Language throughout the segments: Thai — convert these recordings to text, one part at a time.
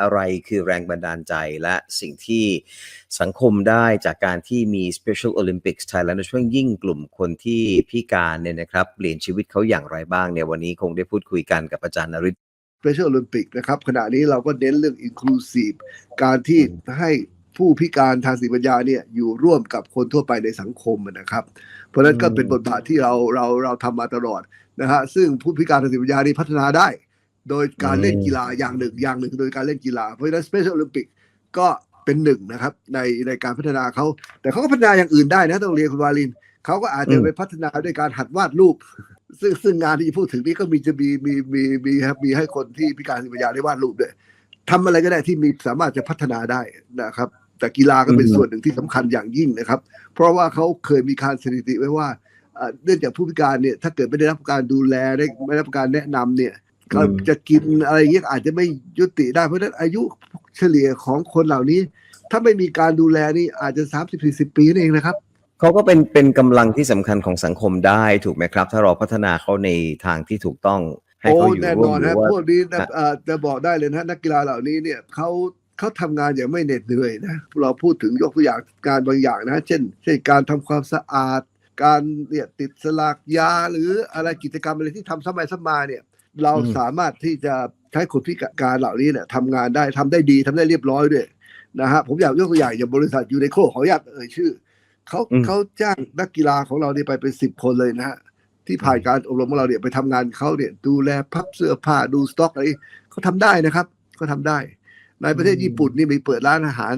อะไรคือแรงบันดาลใจและสิ่งที่สังคมได้จากการที่มี Special Olympics Thailand โดยเฉพาะยิ่งกลุ่มคนที่พิการเนี่ยนะครับ เปลี่ยนชีวิตเขาอย่างไรบ้างเนี่ยวันนี้คงได้พูดคุยกันกับอาจารย์นริศ Special Olympic นะครับขณะนี้เราก็เน้นเรื่อง inclusive การที่ให้ผู้พิการทางสติปัญญาเนี่ยอยู่ร่วมกับคนทั่วไปในสังคมนะครับ เพราะฉะนั้นก็เป็นบทบาทที่เราเราเราทำมาตลอดนะฮะซึ่งผู้พิการทางสติปัญญานี่พัฒนาได้ โดยการเล่นกีฬาอย่างหนึ่งอย่างหนึ่ง โดยการเล่นกีฬาเพราะฉะนั้น Special Olympic ก็เป็นหนึ่งนะครับ ในในการพัฒนาเขาแต่เขาก็พัฒนาอย่างอื่นได้นะต้องเรียนคุณวาลินเขาก็อาจจะไปพัฒนาด้วยการหัดวาดรูปซึ่งซึ่งงานที่จะพูดถึงนี้ก็มีจะมีมีมีมีครับมีให้คนที่พิการทางสติปัญญาได้วาดรูปด้วยทำอะไรก็ได้ที่มีสามารถจะพัฒนาได้นะครับ แต่กีฬาก็เป็นอืมส่วนหนึ่งที่สำคัญอย่างยิ่งนะครับ เพราะว่าเขาเคยมีการสถิติไว้ว่าเอ่อเนื่องจากผู้พิการเนี่ยถ้าเกิดไม่ได้รับการดูแลได้ไม่ได้รับการแนะนำเนี่ยเขา จะกินอะไรอย่างเงี้ยอาจจะไม่ยุติได้ เพราะฉะนั้นอายุเฉลี่ยของคนเหล่านี้ ถ้าไม่มีการดูแลนี่อาจจะสามสิบสี่สิบปีนั่นเองนะครับเขาก็เป็นเป็นกำลังที่สำคัญของสังคมได้ถูกไหมครับ ถ้าเราพัฒนาเขาในทางที่ถูกต้องให้โอ้เขาอยู่แน่ร่นวอมนหรืนะอว่าพวกนี้นะฮะเอ่อจะบอกได้เลยนะนักกีฬาเหล่านี้เนี่ยเขาเขาทำงานอย่างไม่เหน็ดเหนื่อยนะเราพูดถึงยกตัวอย่างการบางอย่างนะ เช่น เช่นการทำความสะอาด การเนี่ยติดสลากยาหรืออะไรกิจกรรมอะไรที่ทำซ้ำไปซ้ำมาเนี่ย เราอืมสามารถที่จะใช้คนพิการเหล่านี้เนี่ยทำงานได้ทำได้ดีทำได้เรียบร้อยด้วยนะฮะผมอยากยกตัวอย่างอย่างบริษัทยูไนโคขออนุญาตเอ่ยชื่อเขาอืมเขาจ้างนักกีฬาของเราเนี่ยไปเป็นสิบคนเลยนะฮะที่ผ่านการอบรมของเราเนี่ยไปทำงานเขาเนี่ยดูแลพับเสื้อผ้าดูสต็อกอะไรเขาทำได้นะครับเขาทำได้ ในประเทศอืมญี่ปุ่นนี่มีเปิดร้านอาหาร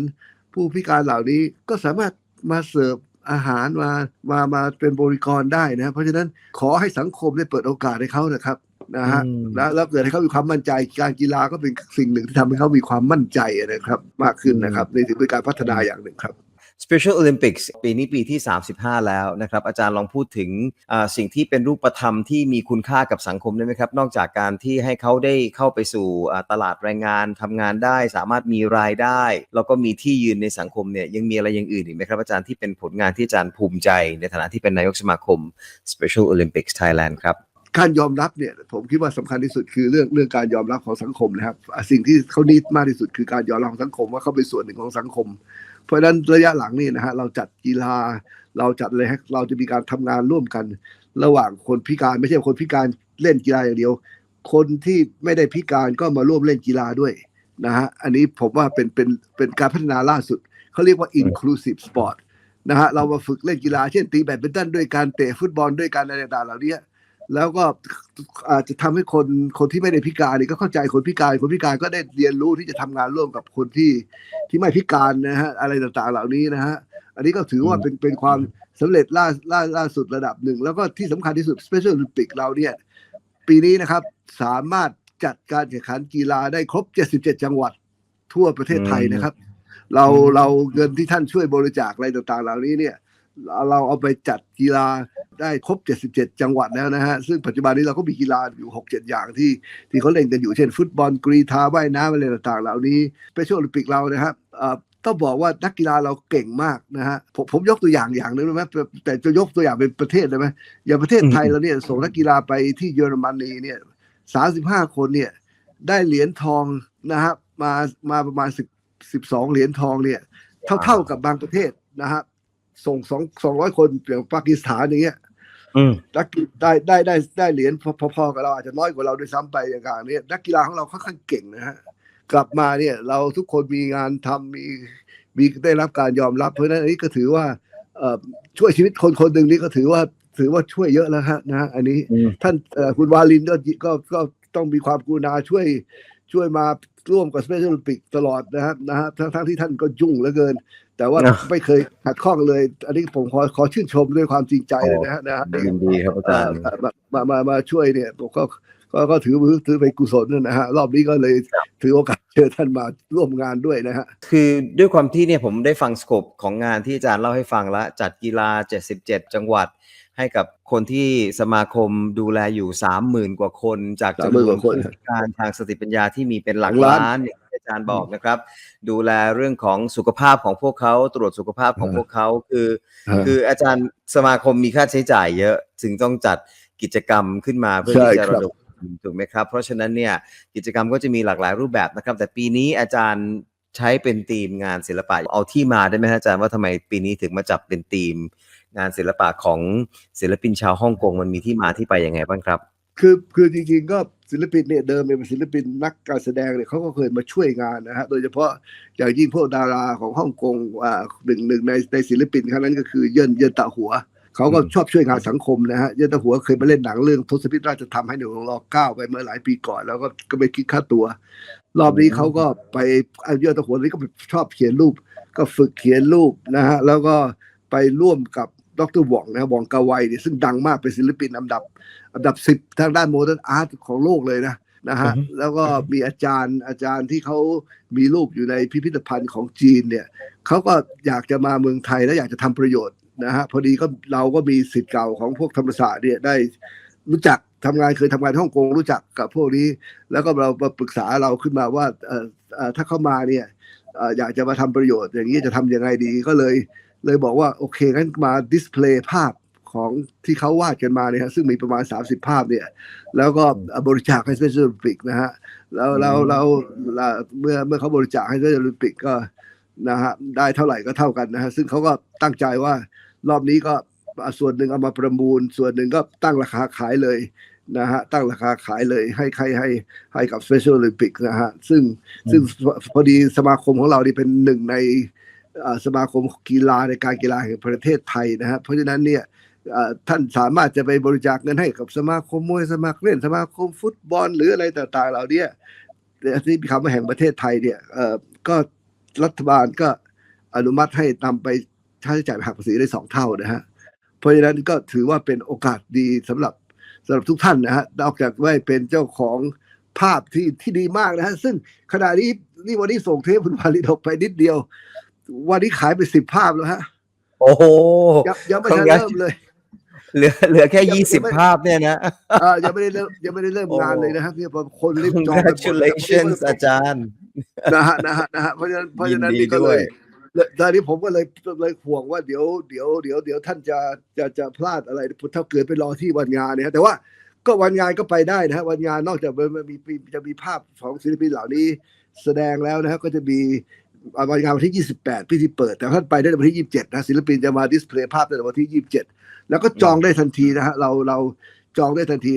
ผู้พิการเหล่านี้ก็สามารถมาเสิร์ฟอาหารมามามาเป็นบริกรได้นะ เพราะฉะนั้นขอให้สังคมได้เปิดโอกาสให้เขานะครับ นะฮะอืมแล้วแล้วเกิดให้เขามีความมั่นใจ การกีฬาก็เป็นสิ่งหนึ่งที่ทำให้เขามีความมั่นใจนะครับ มากขึ้นนะครับในถือเป็นการพัฒนาอย่างหนึ่งครับ Special Olympics ปีนี้ปีที่ 35 แล้วนะครับ อาจารย์ลองพูดถึงอ่าสิ่งที่เป็นรูปธรรมที่มีคุณค่ากับสังคมได้ไหมครับ นอกจากการที่ให้เขาได้เข้าไปสู่อ่าตลาดแรงงานทำงานได้ สามารถมีรายได้ แล้วก็มีที่ยืนในสังคมเนี่ยยังมีอะไรอย่างอื่นอีกไหมครับ อาจารย์ที่เป็นผลงานที่อาจารย์ภูมิใจ ในฐานะที่เป็นนายกสมาคม Special Olympics Thailand ครับ การยอมรับเนี่ยผมคิดว่าสำคัญที่สุดคือเรื่องเรื่องการยอมรับของสังคมนะครับ สิ่งที่เขานิดมากที่สุดคือการยอมรับของสังคมว่าเขาเป็นส่วนหนึ่งของสังคม เพราะฉะนั้นระยะหลังนี่นะฮะเราจัดกีฬาเราจัดอะไรเราจะมีการทำงานร่วมกัน ระหว่างคนพิการไม่ใช่คนพิการเล่นกีฬาอย่างเดียว คนที่ไม่ได้พิการก็มาร่วมเล่นกีฬาด้วยนะฮะอันนี้ผมว่าเป็นเป็นเป็นการพัฒนาล่าสุดเขาเรียกว่า inclusive sport นะฮะเรามาฝึกเล่นกีฬาเช่นตีแบดมินตันด้วยการเตะฟุตบอลด้วยการอะไรต่างๆเหล่านี้ แล้วก็อาจจะทำให้คนคนที่ไม่ได้พิการนี่ก็เข้าใจคนพิการ คนพิการก็ได้เรียนรู้ที่จะทำงานร่วมกับคนที่ที่ไม่พิการนะฮะอะไรต่างๆเหล่านี้นะฮะอันนี้ก็ถือว่าเป็นเป็นความสำเร็จล่าล่าล่าสุดระดับหนึ่ง แล้วก็ที่สำคัญที่สุด Special Olympic เราเนี่ยปีนี้นะครับสามารถจัดการแข่งขันกีฬาได้ครบ 77 จังหวัดทั่วประเทศไทยนะครับ เราอืมเราเงินที่ท่านช่วยบริจาคอะไรต่างๆ เหล่านี้เนี่ย เราเอาไปจัดกีฬาได้ครบ 77 จังหวัดแล้วนะฮะ ซึ่งปัจจุบันนี้เราก็มีกีฬาอยู่ 6-7 อย่างที่ที่เขาเล่นกันอยู่ เช่น ฟุตบอลกรีธาว่ายน้ำอะไรต่างๆ เหล่านี้เปชียลโอลิมปิกเรานะครับต้องบอกว่านักกีฬาเราเก่งมากนะฮะผมผมยกตัวอย่างอย่างหนึงได้ไหมแต่จะยกตัวอย่างเป็นประเทศได้ไหมอย่างประเทศไทยเราเนี่ยส่งนักกีฬาไปที่เยอรมนีเนี่ย35คนเนี่ยได้เหรียญทองนะครับมามาประมาณ10 12เหรียญทองเนี่ยเท่าเท่ากับบางประเทศนะครับ ส่งสองสองร้อยคนอย่างปากีสถานอย่างเงี้ยอืมนักกีได้ได้ได้ได้เหรียญพอๆกับเราอาจจะน้อยกว่าเราด้วยซ้ำไปอย่างๆเนี้ยนักกีฬาของเราค่อนข้างเก่งนะฮะกลับมาเนี่ย เราทุกคนมีงานทำมีมีได้รับการยอมรับ เพราะฉะนั้นอันนี้ก็ถือว่าเอ่อช่วยชีวิตคนคนหนึ่งนี่ก็ถือว่าถือว่าช่วยเยอะแล้วฮะนะฮะอันนี้อืมท่านเอ่อคุณวาลินก็ก็ก็ต้องมีความกรุณาช่วย ช่วยมาร่วมกับสเปเชียลโอลิมปิกตลอดนะครับนะฮะทั้งทั้งที่ท่านก็ยุ่งเหลือเกิน แต่ว่านะไม่เคยขัดข้องเลย อันนี้ผมขอขอชื่นชมด้วยความจริงใจเลยนะฮะนะฮะยินดีครับอาจารย์เอ่อมามามามาช่วยเนี่ยผมก็ก็ก็ถือมือถือเป็นกุศลนะฮะรอบนี้ก็เลยถือโอกาสเชิญท่านมาร่วมงานด้วยนะฮะคือด้วยความที่เนี่ยผมได้ฟังสโคปของงานที่อาจารย์เล่าให้ฟังแล้วจัดกีฬา 77 จังหวัด ให้กับคนที่สมาคมดูแลอยู่30,000กว่าคนจากจำน30,000วกนว่าคนผู้พิการทางสติปัญญาที่มีเป็นหลักหลักล้านล้านอย่างที่อาจารย์บอกนะครับ ดูแลเรื่องของสุขภาพของพวกเขาตรวจสุขภาพของพวกเขาคือ คืออาจารย์สมาคมมีค่าใช้จ่ายเยอะจึงต้องจัดกิจกรรมขึ้นมาเพื่อใช่ที่จะครัระบดมถูกไหมครับ เพราะฉะนั้นเนี่ยกิจกรรมก็จะมีหลากหลายรูปแบบนะครับ แต่ปีนี้อาจารย์ ใช้เป็นธีมงานศิลปะเอาที่มาได้ไหมอาจารย์ว่าทำไมปีนี้ถึงมาจับเป็นธีม งานศิลปะของศิลปินชาวฮ่องกงมันมีที่มาที่ไปยังไงบ้างครับ คือคือจริงๆก็ศิลปินเนี่ยเดิมเป็นศิลปินนักการแสดงเนี่ยเขาก็เคยมาช่วยงานนะฮะโดยเฉพาะอย่างยิ่งพวกดาราของฮ่องกงอ่าหนึ่งหนึ่งในในศิลปินครั้งนั้นก็คือเยินเยินตาหัว เขาก็อืมชอบช่วยงานสังคมนะฮะเยินตาหัวเคยมาเล่นหนังเรื่องทศพิธราชธรรมให้หนูรอเก้าไปเมื่อหลายปีก่อน แล้วก็ก็ไม่คิดค่าตัว รอบนี้เขาก็ไปเอาเยินตาหัวนี่ก็ชอบเขียนรูป ก็ฝึกเขียนรูปนะฮะแล้วก็ไปร่วมกับดรหว่องนะฮะหว่องกาไวเนี่ยซึ่งดังมากเป็นศิลปินอันดับ อันดับสิบทางด้านโมเดิร์นอาร์ตของโลกเลยนะนะฮะอือฮึแล้วก็มีอาจารย์อาจารย์ที่เขามีรูปอยู่ในพิพิธภัณฑ์ของจีนเนี่ยเขาก็อยากจะมาเมืองไทยแล้วอยากจะทำประโยชน์ นะฮะพอดีก็เราก็มีสิทธิ์เก่าของพวกธรรมศาสตร์เนี่ยได้รู้จักทำงานเคยทำงานที่ฮ่องกงรู้จักกับพวกนี้ แล้วก็เรามาปรึกษาเราขึ้นมาว่าเอ่อถ้าเข้ามาเนี่ยอยากจะมาทำประโยชน์ อย่างนี้จะทำยังไงดีก็เลย เลยบอกว่าโอเคงั้นมาดิสเพลย์ภาพของที่เขาวาดกันมาเนี่ยซึ่งมีประมาณ 30 ภาพเนี่ย แล้วก็บริจาคให้ Special Olympic นะฮะแล้วแล้วแล้วแล้วเมื่อเมื่อเขาบริจาคให้ Special Olympic ก็ นะฮะได้เท่าไหร่ก็เท่ากันนะฮะซึ่งเขาก็ตั้งใจว่ารอบนี้ก็อะส่วนหนึ่งเอามาประมูล ส่วนหนึ่งก็ตั้งราคาขายเลยนะฮะตั้งราคาขายเลยให้ให้ให้ให้กับ Special Olympic นะฮะซึ่งซึ่งพอดีสมาคมของเรานี่เป็นหนึ่งในอ่าสมาคมกีฬาในการกีฬาแห่งประเทศไทยนะฮะเพราะฉะนั้นเนี่ยอ่าท่านสามารถจะไปบริจาคเงินให้กับสมาคมมวยสมาคมเล่นสมาคมฟุตบอลหรืออะไรต่างๆ เหล่าเนี้ยที่มีคำว่าแห่งประเทศไทยเนี่ยเอ่อก็ รัฐบาลก็อนุมัติให้นำไปค่าใช้จ่ายหักภาษีได้สองเท่านะฮะ เพราะฉะนั้นก็ถือว่าเป็นโอกาสดีสำหรับสำหรับทุกท่านนะฮะนอกจากว่าเป็นเจ้าของภาพที่ที่ดีมากนะฮะ ซึ่งขณะนี้นี่วันนี้ส่งเทปคุณวาลินออกไปนิดเดียว วันนี้ขายไปสิบภาพแล้วฮะ โอ้โหยังยังไม่ทัน Congrats เริ่มเลย เหลือเหลือแค่ยังยี่สิบไม่ภาพเนี่ยนะเออยังไม่ได้เริ่มยังไม่ได้เริ่มโอ้งานเลยนะครับเนี่ยพอคนรีบจองกันหมด congratulations อาจารย์นะฮะนะฮะนะฮะเพราะฉะนั้นเพราะฉะนั้นยินดีนี่ก็เลด้วยยเลยตอนนี้ผมก็เลยเลยห่วงว่าเดี๋ยวเดี๋ยวเดี๋ยวเดี๋ยวท่านจะจะจะพลาดอะไรถ้าเกิดไปรอที่วันงานเนี่ยฮะแต่ว่าก็วันงานก็ไปได้นะฮะวันงานนอกจากมันมีมีจะมีภาพของศิลปินเหล่านี้แสดงแล้วนะฮะก็จะมีวันงานวันที่ 28 พิธีเปิด แต่ท่านไปได้ในวันที่ 27 นะศิลปินจะมาดิสเพลย์ภาพในวันที่ 27 แล้วก็จองได้ทันทีนะฮะเราเราจองได้ทันที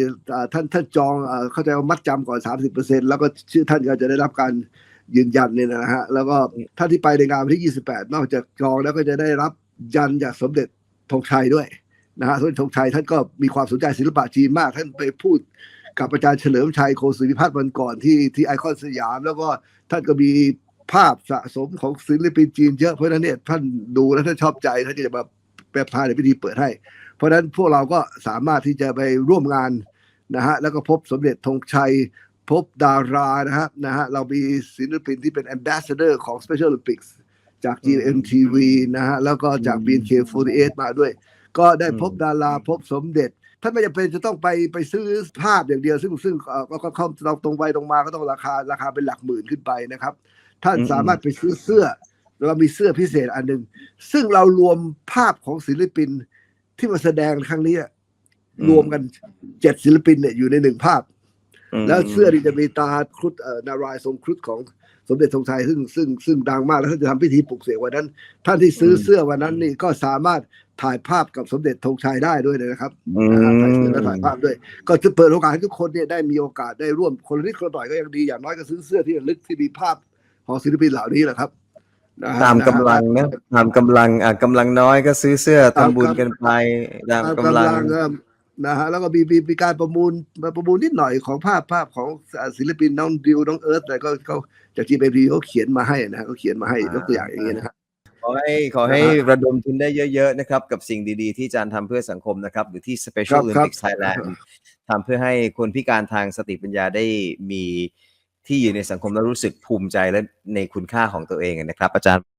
ท่านท่านจองเข้าใจว่ามัดจำก่อน 30%แล้วก็ชื่อท่านก็จะได้รับการยืนยันเนี่ยนะฮะแล้วก็ท่านที่ไปในงานวันที่ 28 นอกจากจองแล้วก็จะได้รับยันจากสมเด็จธงชัยด้วยนะฮะสมเด็จธงชัยท่านก็มีความสนใจศิลปะจีนมาก ท่านไปพูดกับอาจารย์เฉลิมชัยโคศิริพัฒน์วันก่อนที่ที่ไอคอนสยาม แล้วก็ท่านก็มีภาพสะสมของศิลปินจีนเยอะเพราะนั้นเนี่ยท่านดูแล้วท่านชอบใจท่านจะมาแปรพาในพิธีเปิดให้ เพราะฉะนั้นพวกเราก็สามารถที่จะไปร่วมงานนะฮะแล้วก็พบสมเด็จธงชัย พบดารานะฮะนะฮะเรามีศิลปินที่เป็น ambassador ของ Special Olympics จาก GMTV นะฮะแล้วก็จาก BNK48 มาด้วย ก็ได้พบดาราพบสมเด็จท่านไม่จำเป็นจะต้องไปไปซื้อภาพอย่างเดียว ซึ่งซึ่งเอ่อก็เข้าเราตรงไปตรงมาก็ต้องราคาราคาเป็นหลักหมื่นขึ้นไปนะครับ ท่านสามารถไปซื้อเสื้อ เรามีเสื้อพิเศษอันหนึ่งซึ่งเรารวมภาพของศิลปินที่มาแสดงครั้งนี้อะรวมกันเจ็ดศิลปินเนี่ยอยู่ในหนึ่งภาพ แล้วเสื้อนี่จะมีตาครุฑเอ่อนารายณ์ทรงครุฑของสมเด็จทรงชัยซึ่งซึ่งซึ่งดังมากแล้วท่านจะทำพิธีปลุกเสกวันนั้น ท่านที่ซื้อเสื้อวันนั้นนี่ก็สามารถถ่ายภาพกับสมเด็จธงชัยได้ด้วยนะครับอืมนะฮะถ่ายเสื้อและถ่ายภาพด้วย ก็จะเปิดโอกาสให้ทุกคนเนี่ยได้มีโอกาสได้ร่วมคนละนิดคนละหน่อยก็ยังดีอย่างน้อยก็ซื้อเสื้อที่ระลึกที่มีภาพของศิลปินเหล่านี้แหละครับนะฮะ ตามกำลังนะตามกำลังอะกำลังน้อยก็ซื้อเสื้อทำบุญกันไปตามตามกำลังเอิ่มนะฮะแล้วก็มีมีมีการประมูลมาประมูลนิดหน่อยของภาพภาพของศิลปินน้องดิวน้องเอิร์ธแต่ก็เขาจากจีเอ็มพีเขาเขียนมาให้นะฮะเขาเขียนมาให้ยกตัวอย่างอย่างนี้นะฮะขอให้ขอให้นะฮะระดมทุนได้เยอะๆนะครับ กับสิ่งดีๆที่อาจารย์ทำเพื่อสังคมนะครับ หรือที่ Special ครับ Olympics Thailand ทำเพื่อให้คนพิการทางสติปัญญาได้มี ที่อยู่ในสังคมแล้วรู้สึกภูมิใจและในคุณค่าของตัวเองนะครับ อาจารย์